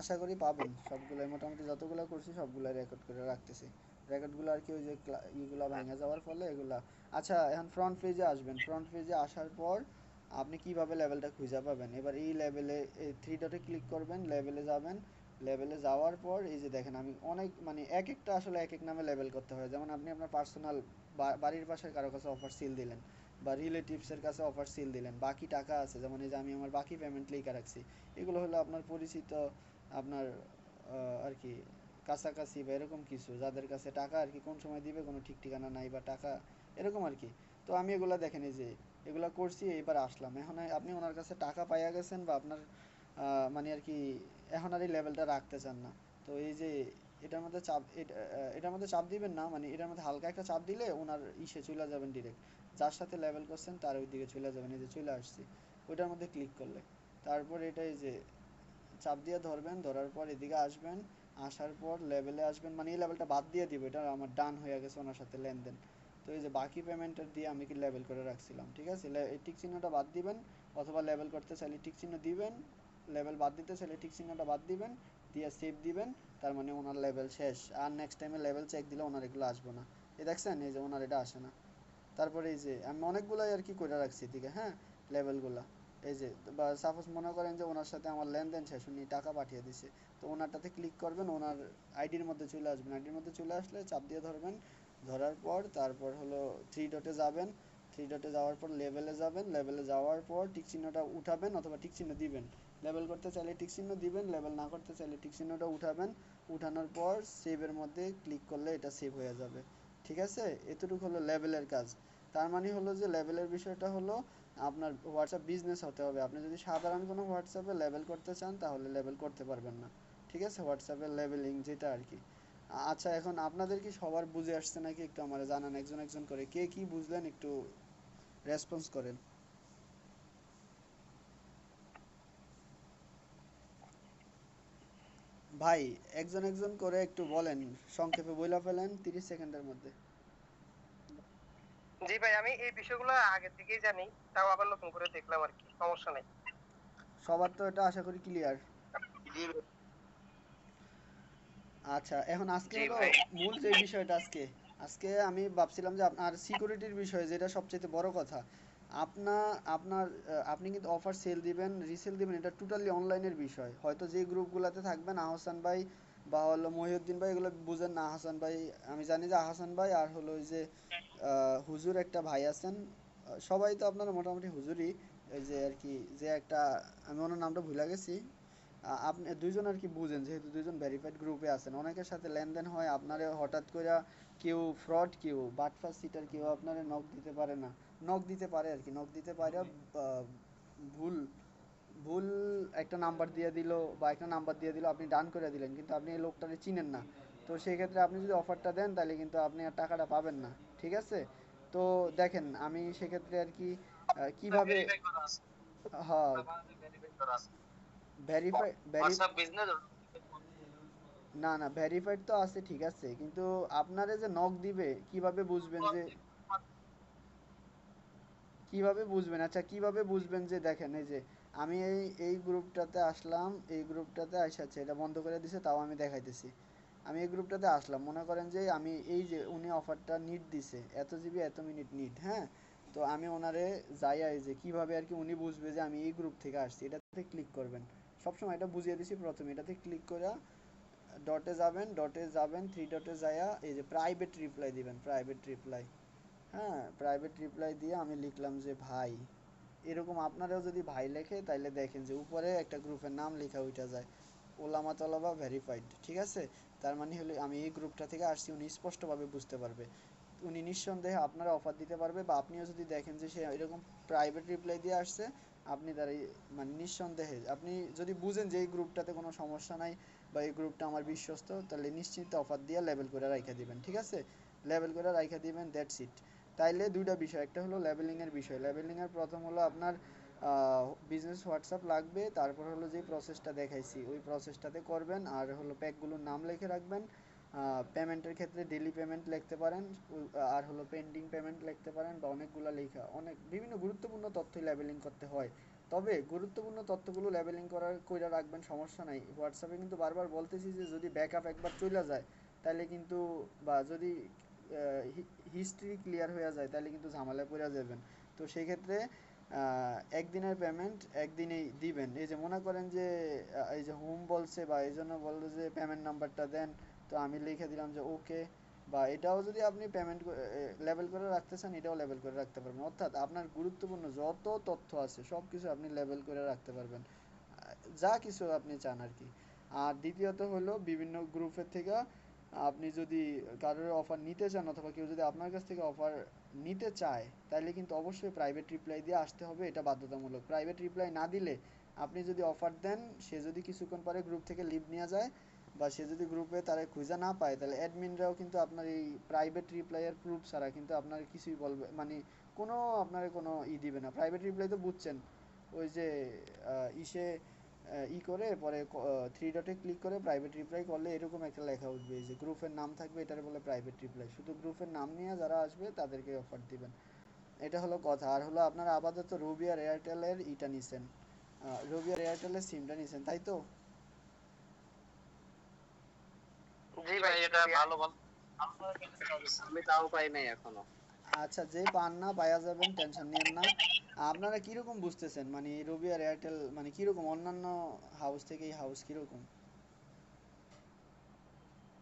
আশা করি পাবেন। সবগুলোই, মোটামুটি যতগুলো করছি সবগুলাই রেকর্ড করে রাখতেছি। রেকর্ডগুলো আর কি ওই যে ইগুলা ভেঙে যাওয়ার ফলে এগুলা। আচ্ছা এখন ফ্রন্ট পেজে আসবেন। ফ্রন্ট পেজে আসার পর আপনি কীভাবে লেভেলটা খুঁজে পাবেন? এবার এই লেভেলে থ্রি ডটে ক্লিক করবেন লেভেলে যাবেন। লেভেলে যাওয়ার পর এই যে দেখেন, আমি অনেক মানে এক একটা আসলে এক এক নামে লেভেল করতে হয়। যেমন আপনি আপনার পার্সোনাল বাড়ির পাশের কারও কাছে অফার সিল দিলেন বা রিলেটিভসের কাছে অফার সিল দিলেন, বাকি টাকা আছে। যেমন এই যে আমি আমার বাকি পেমেন্ট লেখা রাখছি, এগুলো হলো আপনার পরিচিত আপনার আর কি, কাছাকাছি বা এরকম কিছু, যাদের কাছে টাকা আর কি কোন সময় দিবে, কোনো ঠিক ঠিকানা নাই বা টাকা, এরকম আর কি। তো আমি এগুলা দেখেন এই যে, এগুলা করছি, এইবার আসলাম। এখন আপনি ওনার কাছে টাকা পাইয়া গেছেন বা আপনার মানে আর কি, এখন আর এই লেভেলটা রাখতে চান না। তো এই যে, এটার মধ্যে চাপ, এটা- এটার মধ্যে চাপ দিবেন না মানে এটার মধ্যে হালকা একটা চাপ দিলে ওনার ইসে চলে যাবেন ডিরেক্ট যার সাথে লেভেল করছেন, তার ওই দিকে চলে যাবেন, এই যে চলে আসছি। ওইটার মধ্যে ক্লিক করলে। তারপর এটা এই যে চাপ দিয়ে ধরবেন, ধরার পর এদিকে আসবেন, আসার পর লেভেলে আসবেন মানে এই লেভেলটা বাদ দিয়ে দিব, এটা আমার ডান হয়ে গেছে ওনার সাথে লেনদেন। তো এই যে বাকি পেমেন্টের দিয়ে আমি কি লেভেল করে রাখছিলাম, ঠিক আছে? এই টিক চিহ্নটা বাদ দিবেন, অথবা লেভেল করতে চাইলে টিক চিহ্ন দিবেন লেভেল বাদ দিতে চাইলে টিক চিহ্নটা বাদ দিবেন, দিয়ে সেভ দিবেন, তার মানে ওনার লেভেল শেষ। আর নেক্সট টাইমে লেভেল চেক দিলে ওনার এগুলো আসবে না। এই দেখছেন? এই যে ওনার এটা আসে না। তারপরে এই যে আমি অনেকগুলাই আর কি করে রাখছি এদিকে হ্যাঁ? লেভেলগুলা এই যে, বা সাপোজ মনে করেন যে ওনার সাথে আমার লেনদেন শেষ, উনি টাকা পাঠিয়ে দিছে, তো ওনারটাতে ক্লিক করবেন, ওনার আইডির মধ্যে চলে আসবেন। আইডির মধ্যে চলে আসলে চাপ দিয়ে ধরবেন, ধরার পর তারপর হলো থ্রি ডটে যাবেন থ্রি ডটে যাওয়ার পর লেভেলে যাবেন লেভেলে যাওয়ার পর টিক চিহ্নটা উঠাবেন অথবা টিক চিহ্ন দিবেন। লেভেল করতে চাইলে টিক চিহ্ন দিবেন লেভেল না করতে চাইলে টিক চিহ্নটা উঠাবেন, উঠানোর পর সেভের মধ্যে ক্লিক করলে এটা সেভ হয়ে যাবে। ঠিক আছে? এতটুকু হলো লেভেলের কাজ। তার মানে হলো যে লেভেলের বিষয়টা হলো আপনার হোয়াটসঅ্যাপ বিজনেস হতে হবে। আপনি যদি সাধারণ কোনো হোয়াটসঅ্যাপে লেভেল করতে চান, তাহলে লেভেল করতে পারবেন না। ঠিক আছে? হোয়াটসঅ্যাপের লেভেলিং যেটা আর কি। আচ্ছা এখন আপনাদের কি সবার বুঝে আসছে নাকি? একটু আমার জানান, একজন একজন করে। কে কি বুঝলেন? একটু রেসপন্স করেন। ভাই, একজন একজন করে একটু বলেন। সংক্ষেপে বইলা ফেলেন, তিরিশ সেকেন্ডের মধ্যে। জি ভাই আমি এই বিষয়গুলো আগের থেকেই জানি তাও আবার নতুন করে দেখলাম আর কি সমস্যা নেই। সবার তো এটা আশা করি ক্লিয়ার আচ্ছা এখন আজকে হলো মূল যে বিষয়টা আজকে আজকে আমি ভাবছিলাম যে আপনার সিকিউরিটির বিষয় যেটা সবচেয়ে বড় কথা আপনার আপনার আপনি কিন্তু অফার সেল দিবেন রিসেল দিবেন এটা টোটালি অনলাইনের বিষয়। হয়তো যে গ্রুপগুলোতে থাকবেন আহসান ভাই বা হলো মহিউদ্দিন ভাই এগুলো বুঝেন না, হাসান ভাই, আমি জানি যে আহসান ভাই আর হলো ওই যে হুজুর একটা ভাই আছেন সবাই তো আপনারা মোটামুটি হুজুরই ওই যে আর কি, যে একটা, আমি ওনার নামটা ভুলে গেছি আপনি, দুইজন আর কি বুঝেন, যেহেতু দুইজন ভেরিফাইড গ্রুপে আছেন, অনেকের সাথে লেনদেন হয়, আপনারে হঠাৎ করে কেউ ফ্রড কেউ বাটফার সিটার কেউ আপনারে নক দিতে পারে না নক দিতে পারে আর কি নক দিতে পারে ভুল ভুল একটা নাম্বার দিয়ে দিল বা একটা নাম্বার দিয়ে দিল আপনি ডান করে দিলেন। কিন্তু আপনি এই লোকটারে চিনেন না। তো সেই ক্ষেত্রে আপনি যদি অফারটা দেন তাহলে কিন্তু আপনি আর টাকাটা পাবেন না। ঠিক আছে? তো দেখেন আমি সেক্ষেত্রে আর কি কীভাবে হ্যাঁ। ভেরিফাই না না ভেরিফাইড তো আছে ঠিক আছে। কিন্তু আপনারে যে নক দিবে কীভাবে বুঝবেন যে কীভাবে বুঝবেন? আচ্ছা কীভাবে বুঝবেন যে দেখেন এই যে আমি এই এই গ্রুপটাতে আসলাম, এই গ্রুপটাতে আসাচ্ছে এটা বন্ধ করে দিছে, তাও আমি দেখাইতেছি। আমি এই গ্রুপটাতে আসলাম, মনে করেন যে আমি এই যে উনি অফারটা নিট দিছে, এত জিবি, এত মিনিট নিট হ্যাঁ? তো আমি ওনারে যাই যে কীভাবে আর কি উনি বুঝবে যে আমি এই গ্রুপ থেকে আসছি, এটাতে ক্লিক করবেন। সবসময় এটা বুঝিয়ে দিছি প্রথমে, এটাতে ক্লিক করে ডটে যাবেন ডটে যাবেন থ্রি ডটে যাইয়া এই যে প্রাইভেট রিপ্লাই দিবেন প্রাইভেট রিপ্লাই হ্যাঁ? প্রাইভেট রিপ্লাই দিয়ে আমি লিখলাম যে, ভাই এরকম আপনারাও যদি ভাই লেখে, তাইলে দেখেন যে উপরে একটা গ্রুপের নাম লেখা ওইটা যায়। ওলামা তলাবা ভেরিফাইড ঠিক আছে? তার মানে হলো আমি এই গ্রুপটা থেকে আসছি, উনি স্পষ্টভাবে বুঝতে পারবে। উনি নিঃসন্দেহে আপনারা অফার দিতে পারবে বা আপনিও যদি দেখেন যে সে এরকম প্রাইভেট রিপ্লাই দিয়ে আসছে, আপনি তার মানে নিঃসন্দেহে, আপনি যদি বুঝেন যে এই গ্রুপটাতে কোনো সমস্যা নাই বা এই গ্রুপটা আমার বিশ্বস্ত, তাহলে নিশ্চিত অফার দিয়ে লেবেল করে রাইখা দিবেন, ঠিক আছে? লেবেল করে রাইখা দিবেন দ্যাটস ইট তাইলে দুইটা বিষয়, একটা হলো লেবেলিংয়ের বিষয়। লেবেলিংয়ের প্রথম হলো আপনার বিজনেস হোয়াটসঅ্যাপ লাগবে, তারপর হলো যে প্রসেসটা দেখাইছি, ওই প্রসেসটাতে করবেন, আর হলো প্যাকগুলোর নাম লিখে রাখবেন পেমেন্টের ক্ষেত্রে ডেলি পেমেন্ট লিখতে পারেন আর হলো পেন্ডিং পেমেন্ট লিখতে পারেন, বা অনেকগুলো লেখা, অনেক বিভিন্ন গুরুত্বপূর্ণ তথ্য লেবেলিং করতে হয়। তবে গুরুত্বপূর্ণ তথ্যগুলো লেবেলিং করার, কইরা রাখবেন সমস্যা নাই। হোয়াটসঅ্যাপে কিন্তু বারবার বলতেছি যে যদি ব্যাকআপ একবার চলে যায় তাহলে কিন্তু, বা যদি হিস্ট্রি ক্লিয়ার হয়ে যায়, তাহলে কিন্তু ঝামেলায় পড়ে যাবেন। তো সেই ক্ষেত্রে একদিনের পেমেন্ট একদিনেই দিবেন। এই যে মনে করেন যে এই যে হোম বলছে বা এই জন্য বলল যে পেমেন্ট নাম্বারটা দেন, তো আমি লিখে দিলাম যে ওকে বা এটাও যদি আপনি পেমেন্ট লেভেল করে রাখতে চান এটাও লেভেল করে রাখতে পারবেন। অর্থাৎ আপনার গুরুত্বপূর্ণ যত তথ্য আছে সব কিছু আপনি লেভেল করে রাখতে পারবেন। যা কিছু আপনি চান আর কি। আর দ্বিতীয়ত হলো বিভিন্ন গ্রুপের থেকে আপনি যদি কারোর অফার নিতে চান অথবা কেউ যদি আপনার কাছ থেকে অফার নিতে চায় তাহলে কিন্তু অবশ্যই প্রাইভেট রিপ্লাই দিয়ে আসতে হবে, এটা বাধ্যতামূলক। প্রাইভেট রিপ্লাই না দিলে আপনি যদি অফার দেন, সে যদি কিছুক্ষণ পরে গ্রুপ থেকে লিভ নিয়ে যায় বা সে যদি গ্রুপে তারা খুঁজে না পায় তাহলে অ্যাডমিনরাও কিন্তু আপনার এই প্রাইভেট রিপ্লাইয়ের প্রুফ ছাড়া কিন্তু আপনার কিছুই বলবে মানে কোনো আপনার কোনো ই দিবে না। প্রাইভেট রিপ্লাই তো বুঝছেন, ওই যে ইসে ই করে, পরে থ্রি ডটে ক্লিক করে প্রাইভেট রিপ্লাই করলে এরকম একটা লেখা উঠবে যে গ্রুপের নাম থাকবে, এটার বলে প্রাইভেট রিপ্লাই শুধু গ্রুপের নাম নিয়ে যারা আসবে, তাদেরকে অফার দিবেন। এটা হলো কথা। আর হলো আপনারা আপাতত রবি আর এয়ারটেলের ইটা নিছেন। রবি আর এয়ারটেলের সিমটা নিছেন, তাই তো? জি ভাই, এটা ভালো বল আমি তাও পাই নাই এখনও। আচ্ছা যে পান না পাওয়া যাবেন টেনশন নিয়েন না। আপনারা কীরকম বুঝতেছেন? মানে রবি আর এয়ারটেল মানে কীরকম? অন্যান্য হাউস থেকে এই হাউস কীরকম?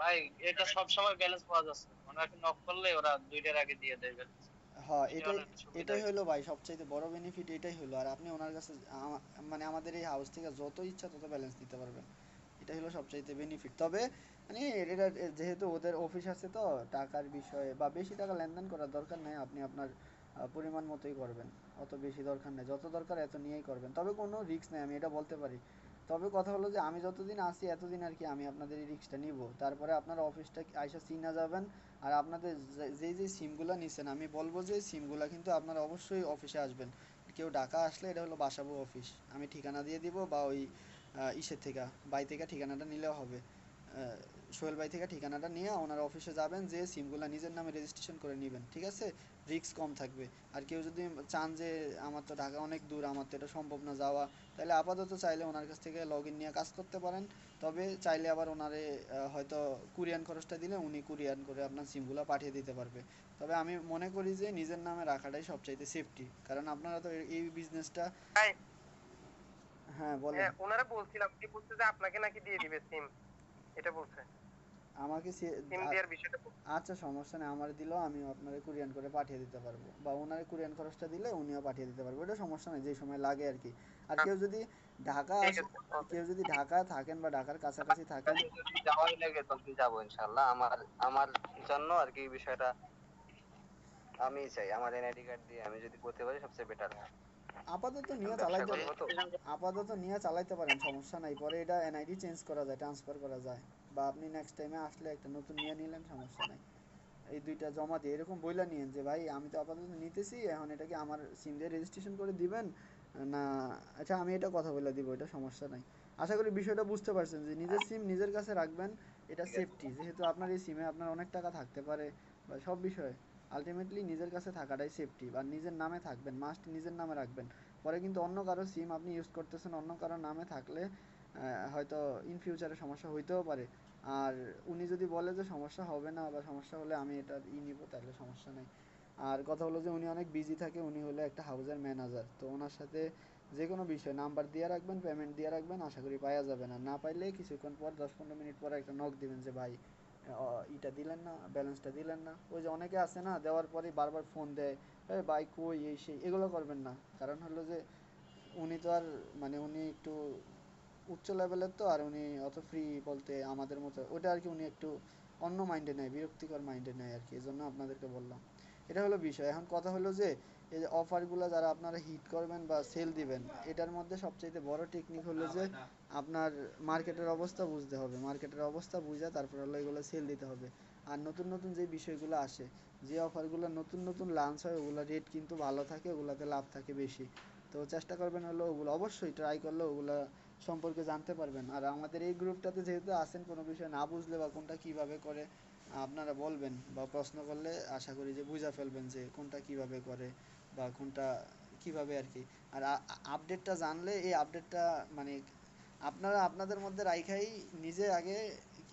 ভাই এটা সব সময় ব্যালেন্স পাওয়া যাচ্ছে। ওনাকে নক করলে ওরা দুইটার আগে দিয়ে দেয় balance। হ্যাঁ এটাই এটাই হলো ভাই সবচাইতে বড় বেনিফিট এটাই হলো। আর আপনি ওনার কাছে মানে আমাদের এই হাউস থেকে যত ইচ্ছা তত ব্যালেন্স দিতে পারবেন। এটা হলো সবচাইতে বেনিফিট তবে মানে এটা যেহেতু ওদের অফিস আছে তো, টাকার বিষয়ে বা বেশি টাকা লেনদেন করার দরকার নেই, আপনি আপনার পরিমাণ মতোই করবেন। অত বেশি দরকার নেই। যত দরকার এত নিয়েই করবেন। তবে কোনো রিস্ক নেই, আমি এটা বলতে পারি। তবে কথা হলো যে, আমি যতদিন আসি এতদিন আর কি আমি আপনাদের এই রিস্কটা নিব। তারপরে আপনারা অফিসটা আইসা চিনা যাবেন। আর আপনাদের যে- যেই সিমগুলো নিছেন, আমি বলব যে সিমগুলো কিন্তু আপনারা অবশ্যই অফিসে আসবেন। কেউ ঢাকা আসলে এটা হলো বাসাবো অফিস আমি ঠিকানা দিয়ে দিব বা ওই ইসের থেকে, বাই থেকে ঠিকানাটা নিলেও হবে। সোহেল ভাই থেকে ঠিকানাটা নিয়ে ওনার অফিসে যাবেন যে সিমগুলো নিজের নামে রেজিস্ট্রেশন করে নেবেন ঠিক আছে? রিস্ক কম থাকবে। আর কেউ যদি চান যে আমার তো ঢাকা অনেক দূর আমার তো এটা সম্ভব না যাওয়া তাহলে আপাতত চাইলে ওনার কাছ থেকে লগ ইন নিয়ে কাজ করতে পারেন। তবে চাইলে আবার ওনারে হয়তো কুরিয়ান খরচটা দিলে উনি কুরিয়ান করে আপনার সিমগুলো পাঠিয়ে দিতে পারবে। তবে আমি মনে করি যে নিজের নামে রাখাটাই সবচাইতে সেফটি কারণ আপনারা তো এই- বিজনেসটা হ্যাঁ বলেন। হ্যাঁ ওনারা বলছিলাম কি বলছে যে আপনাকে নাকি দিয়ে দিবে সিম এটা বলছে। আমাকে বিষয়টা আচ্ছা সমস্যা নেই আমার দিলেও আমি আপনারে কুরিয়ান করে পাঠিয়ে দিতে পারব। বা ওনারে কুরিয়ান খরচটা দিলে উনিও পাঠিয়ে দিতে পারব এটা সমস্যা নেই যে সময় লাগে আর কি। আর কেউ যদি ঢাকা কেউ যদি ঢাকা থাকেন বা ঢাকার কাছাকাছি থাকেন যদি যাওয়াই লাগে তখন যাব ইনশাল্লাহ আমার আমার জন্য আর কি বিষয়টা আমি চাই। আমার এনআইডি কার্ড দিয়ে আমি যদি করতে পারি সবচেয়ে বেটার হয়। আপাতত নিয়ে চালাইতে আপাতত নিয়ে চালাইতে পারেন সমস্যা নাই। পরে এটা এনআইডি চেঞ্জ করা যায় ট্রান্সফার করা যায়। বা আপনি নেক্সট টাইমে আসলে একটা নতুন নিয়ে নিলেন সমস্যা নাই। এই দুইটা জমা দিয়ে এরকম বইলা নিয়েন যে ভাই আমি তো আপাতত নিতেছি এখন এটাকে আমার সিম দিয়ে রেজিস্ট্রেশন করে দিবেন? না আচ্ছা আমি এটা কথা বলে দিব এটা সমস্যা নাই। আশা করি বিষয়টা বুঝতে পারছেন যে নিজের সিম নিজের কাছে রাখবেন এটা সেফটি যেহেতু আপনার এই সিমে আপনার অনেক টাকা থাকতে পারে বা সব বিষয়ে। আলটিমেটলি নিজের কাছে থাকাটাই সেফটি বা নিজের নামে থাকবেন মাস্ট নিজের নামে রাখবেন। পরে কিন্তু অন্য কারও সিম আপনি ইউজ করতেছেন, অন্য কারও নামে থাকলে হয়তো ইন ফিউচারে সমস্যা হইতেও পারে। আর উনি যদি বলে যে সমস্যা হবে না বা সমস্যা হলে আমি এটা ই নিব, তাহলে সমস্যা নেই। আর কথা হলো যে উনি অনেক বিজি থাকে, উনি হলো একটা হাউসের ম্যানেজার তো ওনার সাথে যে কোনো বিষয় নাম্বার দিয়ে রাখবেন পেমেন্ট দিয়ে রাখবেন, আশা করি পাওয়া যাবে না। না পাইলে কিছুক্ষণ পর, দশ পনেরো মিনিট পরে একটা নক দিবেন যে, ভাই ইটা দিলেন না ব্যালেন্সটা দিলেন না। ওই যে অনেকে আছে না, দেওয়ার পরে বারবার ফোন দেয় ভাই কই, এই সেই, এগুলো করবেন না। কারণ হলো যে উনি তো আর মানে উনি একটু উচ্চ লেভেলের তো, আর উনি অত ফ্রি বলতে আমাদের মতো ওটা আর কি উনি একটু অন্য মাইন্ডে নেয়, বিরক্তিকর মাইন্ডে নেয় আর কি এই জন্য আপনাদেরকে বললাম। এটা হলো বিষয়। এখন কথা হলো যে এই যে অফারগুলো যারা আপনারা হিট করবেন বা সেল দিবেন, এটার মধ্যে সবচাইতে বড় টেকনিক হলো যে আপনার মার্কেটের অবস্থা বুঝতে হবে। মার্কেটের অবস্থা বুঝে তারপর হলো এগুলো সেল দিতে হবে। আর নতুন নতুন যে বিষয়গুলো আসে, যে অফারগুলো নতুন নতুন লঞ্চ হয়, ওগুলো রেট কিন্তু ভালো থাকে, ওগুলাতে লাভ থাকে বেশি। তো চেষ্টা করবেন হলো ওগুলো অবশ্যই ট্রাই করলে ওগুলো সম্পর্কে জানতে পারবেন। আর আমাদের এই গ্রুপটাতে যেহেতু আছেন, কোনো বিষয় না বুঝলে বা কোনটা কীভাবে করে আপনারা বলবেন বা প্রশ্ন করলে আশা করি যে বুঝা ফেলবেন যে কোনটা কীভাবে করে। বা কোনটা কীভাবে আর কি আর আপডেটটা জানলে এই আপডেটটা মানে আপনারা আপনাদের মধ্যে রাইখাই নিজে আগে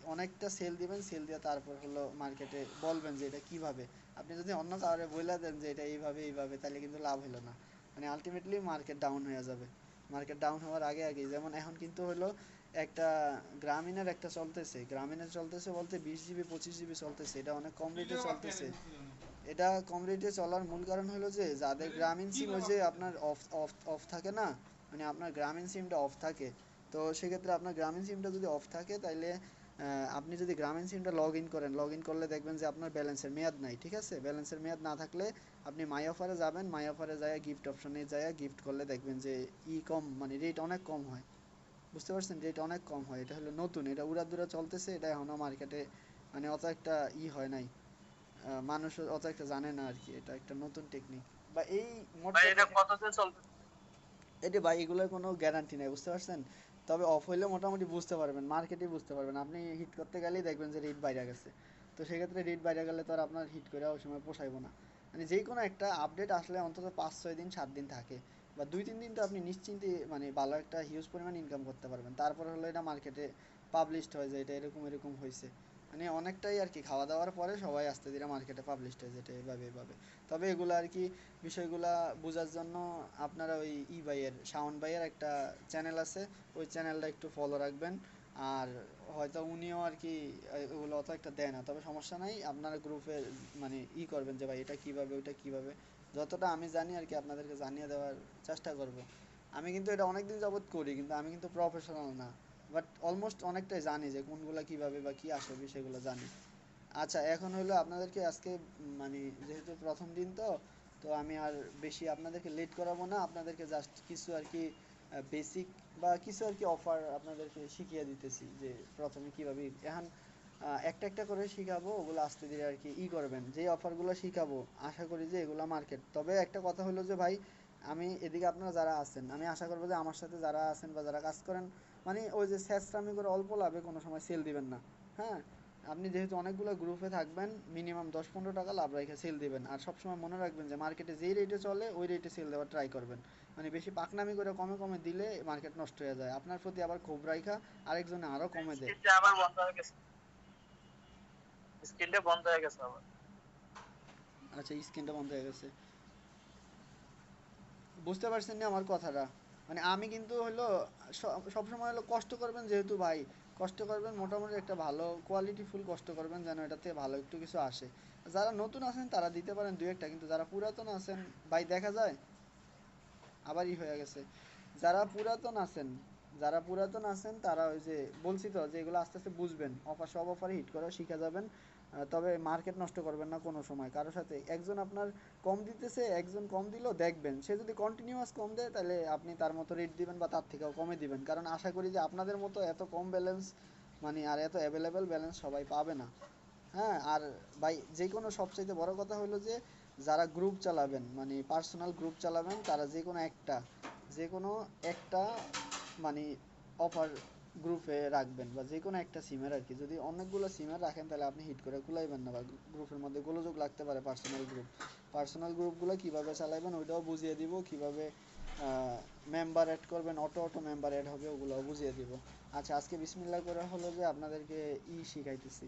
অনেকটা সেল দিবেন সেল দিয়ে তারপর হলো মার্কেটে বলবেন যে এটা কীভাবে? আপনি যদি অন্য কাউরে বলে দেন যে এটা এইভাবে এইভাবে তাহলে কিন্তু লাভ হলো না। মানে আলটিমেটলি মার্কেট ডাউন হয়ে যাবে। মার্কেট ডাউন হওয়ার আগে আগেই যেমন এখন কিন্তু হলো একটা গ্রামীণের একটা চলতেছে। গ্রামীণের চলতেছে বলতে বিশ জিবি পঁচিশ জিবি চলতেছে। এটা অনেক কম রেটে চলতেছে। এটা কম রেটে চলার মূল কারণ হলো যে যাদের গ্রামীণ সিম ওই যে আপনার অফ অফ অফ থাকে না মানে আপনার গ্রামীণ সিমটা অফ থাকে তো সেক্ষেত্রে আপনার গ্রামীণ সিমটা যদি অফ থাকে তাহলে আপনি যদি গ্রামীণ সিমটা লগ ইন করেন লগ ইন করলে দেখবেন যে আপনার ব্যালেন্সের মেয়াদ নাই ঠিক আছে? ব্যালেন্সের মেয়াদ না থাকলে আপনি মাই অফারে যাবেন মাই অফারে যায় গিফট অপশনে যায় গিফট করলে দেখবেন যে ই কম মানে রেট অনেক কম হয়। বুঝতে পারছেন? রেট অনেক কম হয় এটা হলো নতুন এটা উড়াদুরা চলতেছে এটা এখনও মার্কেটে মানে অত একটা ই হয় নাই। মানুষ অত একটা জানে না আর কি এটা একটা নতুন টেকনিক বা এই এটা কথা- চলবে এটা ভাই এগুলোর কোনো গ্যারান্টি নেই বুঝতে পারছেন? তবে অফ হইলে মোটামুটি বুঝতে পারবেন মার্কেটে বুঝতে পারবেন। আপনি হিট করতে গেলেই দেখবেন যে রেট বাইরে গেছে। তো সেক্ষেত্রে রেট বাইরে গেলে তো আর আপনার হিট করে ওই সময় পোষাইবো না। মানে যে কোনো একটা আপডেট আসলে অন্তত পাঁচ ছয় দিন সাত দিন থাকে। বা দুই তিন দিন তো আপনি নিশ্চিন্তে মানে ভালো একটা হিউজ পরিমাণ ইনকাম করতে পারবেন। তারপর হলো এটা মার্কেটে পাবলিশড হয় যে এটা এরকম এরকম হয়েছে মানে অনেকটাই আর কি খাওয়া দাওয়ার পরে সবাই আস্তে ধীরে মার্কেটে পাবলিশড হয় যেটা এভাবে এভাবে তবে এগুলো আর কি বিষয়গুলা বোঝার জন্য আপনারা ওই ই ভাইয়ের শাওন ভাইয়ের একটা চ্যানেল আছে, ওই চ্যানেলটা একটু ফলো রাখবেন। আর হয়তো উনিও আর কি ওগুলো অত একটা দেয় না। তবে সমস্যা নাই, আপনারা গ্রুপে মানে ই করবেন যে, ভাই, এটা কীভাবে, ওইটা কীভাবে? যতটা আমি জানি আর কি, আপনাদেরকে জানিয়ে দেওয়ার চেষ্টা করব। আমি কিন্তু এটা অনেক দিন যাবত করি, কিন্তু আমি কিন্তু প্রফেশনাল না। বাট অলমোস্ট অনেকটাই জানি যে কোনগুলা কীভাবে বা কি আসে বিষয়গুলো জানি। আচ্ছা এখন হলো আপনাদেরকে আজকে মানে যেহেতু প্রথম দিন তো তো আমি আর বেশি আপনাদেরকে লেট করাবো না। আপনাদেরকে জাস্ট কিছু আর কি বেসিক বা কিছু আর কি অফার আপনাদেরকে শিখিয়ে দিতেছি যে প্রথমে কীভাবে। এখন একটা একটা করে শিখাবো, ওগুলো আস্তে ধীরে আর কি ই করবেন। যে অফারগুলো শিখাবো, আশা করি যে এগুলো মার্কেট তবে একটা কথা হলো যে ভাই, আমি এদিকে আপনারা যারা আছেন, আমি আশা করব যে আমার সাথে যারা আছেন বা যারা কাজ করেন মানে ওই যে স্যাসরামি করে অল্প লাভে কোনো সময় সেল দিবেন না। হ্যাঁ? আপনি যেহেতু অনেকগুলো গ্রুপে থাকবেন মিনিমাম দশ পনেরো টাকা লাভ রেখে সেল দিবেন। আর সবসময় মনে রাখবেন যে মার্কেটে যেই রেটে চলে ওই রেটে সেল দেওয়ার ট্রাই করবেন। মানে বেশি পাকনামি করে কমে কমে দিলে মার্কেট নষ্ট হয়ে যায়। আপনার প্রতি আবার ক্ষোভ রাখা আরেকজনে আরও কমে দেয়। আবার বন্ধ হয়ে গেছে। স্ক্রিনটা বন্ধ হয়ে গেছে আবার। আচ্ছা স্ক্রিনটা বন্ধ হয়ে গেছে। বুঝতে পারছেন না আমার কথাটা? মানে আমি কিন্তু হলো সবসময় হলো কষ্ট করবেন যেহেতু ভাই। কষ্ট করবেন মোটামুটি একটা ভালো কোয়ালিটি ফুল কষ্ট করবেন যেন এটাতে ভালো একটু কিছু আসে। যারা নতুন আছেন তারা দিতে পারেন দু একটা, কিন্তু যারা পুরাতন আছেন, ভাই দেখা যায়? আবারই হয়ে গেছে। যারা পুরাতন আছেন, যারা পুরাতন আছেন তারা ওই যে বলছি তো যে এগুলো আস্তে আস্তে বুঝবেন। অফার সব অফারে হিট করা শিখে যাবেন। তবে মার্কেট নষ্ট করবেন না কোনো সময়। কারোর সাথে একজন আপনার কম দিতেছে, একজন কম দিলেও দেখবেন। সে যদি কন্টিনিউয়াস কম দেয়, তাহলে আপনি তার মতো রেট দিবেন বা তার থেকেও কমে দিবেন। কারণ আশা করি যে আপনাদের মতো এত কম ব্যালেন্স মানে আর এত অ্যাভেলেবেল ব্যালেন্স সবাই পাবে না। হ্যাঁ আর ভাই যে কোনো সবচাইতে বড় কথা হলো যে, যারা গ্রুপ চালাবেন মানে পার্সোনাল গ্রুপ চালাবেন, তারা যে কোনো একটা যে কোনো একটা মানে অফার গ্রুপে রাখবেন বা যে কোনো একটা সিমের আর কি যদি অনেকগুলো সিমের রাখেন, তাহলে আপনি হিট করে কুলাইবেন না বা গ্রুপের মধ্যে গোলযোগ লাগতে পারে পার্সোনাল গ্রুপ পার্সোনাল গ্রুপগুলো কীভাবে চালাবেন ওইটাও বুঝিয়ে দিব। কীভাবে মেম্বার অ্যাড করবেন অটো অটো মেম্বার অ্যাড হবে, ওগুলোও বুঝিয়ে দিব। আচ্ছা আজকে বিসমিল্লা করে হলো যে আপনাদেরকে ই শিখাইতেছি।